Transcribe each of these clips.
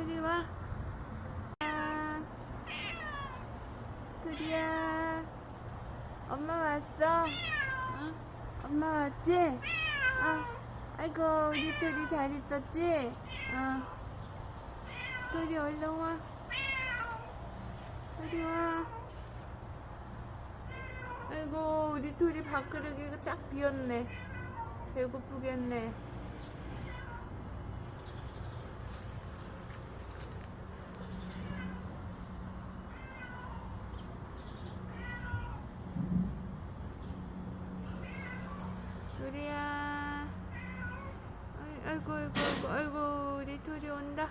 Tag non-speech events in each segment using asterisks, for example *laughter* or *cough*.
이리 와. 아, 둘이야. 엄마 왔어? 응? 엄마 왔지? 아, 아이고, 우리 둘이 잘 있었지? 어. 둘이 얼른 와. 둘이 와. 아이고, 우리 둘이 밥그릇이 딱 비었네. 배고프겠네. 아이- 아이고, 아이고, 아이고, 아이고, 둘이 온다.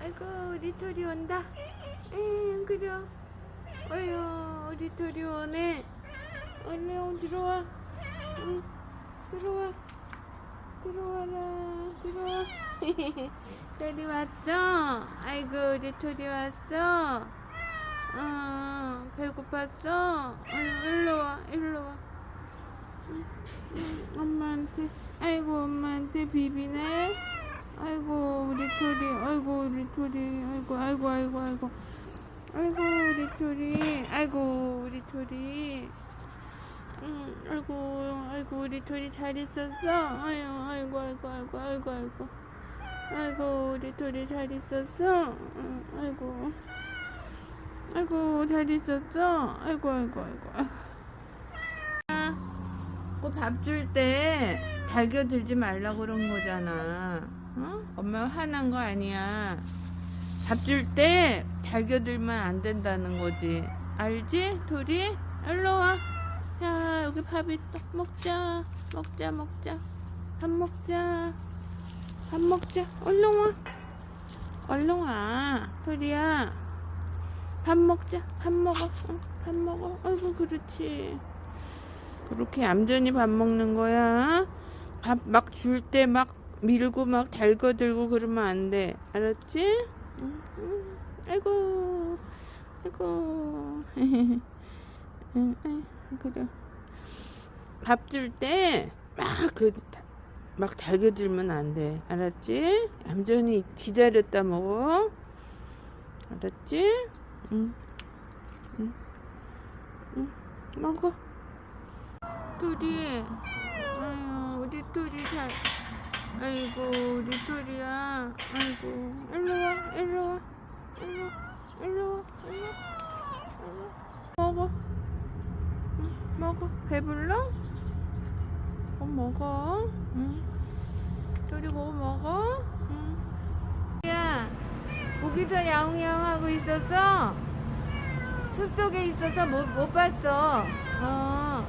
아이고, 둘이 온다. 응, 그래. 아유, 둘이 오네. 얼른 들어와. 응, 들어와. 들어와라, 들어와. *laughs* 둘이 왔어? 아이고, 둘이 왔어? 어, 배고팠어? 아유, 일로 와, 일로 와. 엄마한테, 아이고, 엄마한테 비비네. 아이고, 우리 둘이, 아이고, 우리 둘이, 아이고, 아이고, 아이고, 아이고. 아이고, 우리 둘이, 아이고, 우리 둘이. 응, 아이고, 아이고, 우리 둘이 잘 있었어? 아유, 아이고, 아이고, 아이고, 아이고, 아이고. 아이고, 우리 둘이 잘 있었어? 응, 아이고. 아이고, 잘 있었어? 아이고, 아이고, 아이고. 밥 줄 때 달겨 들지 말라고 그런 거잖아. 어? 엄마 화난 거 아니야. 밥 줄 때 달겨 들면 안 된다는 거지. 알지? 둘이? 일로 와. 야, 여기 밥 있다. 먹자. 먹자, 먹자. 밥 먹자. 밥 먹자. 얼른 와. 얼른 와. 둘이야. 밥 먹자. 밥 먹어. 응, 밥 먹어. 아이고, 그렇지. 그렇게 얌전히 밥 먹는 거야. 밥 막 줄 때 막 밀고 막 달궈들고 그러면 안 돼. 알았지? 아이고, 아이고. *laughs* 그래. 밥 줄 때 막 그 막 달겨들면 안 돼. 알았지? 얌전히 기다렸다 먹어. 알았지? 응. 응. 응. 먹어. 둘이 아유 우리 둘이 잘 아이고 우리 둘이야 아이고 일로 와 일로 와 일로 와 일로 와 일로 와 먹어 응, 먹어 배불러? 어 먹어 응 둘이 뭐 먹어? 응 야, 거기서 야옹야옹 하고 있었어? 숲 속에 있어서 못, 못 봤어. 어.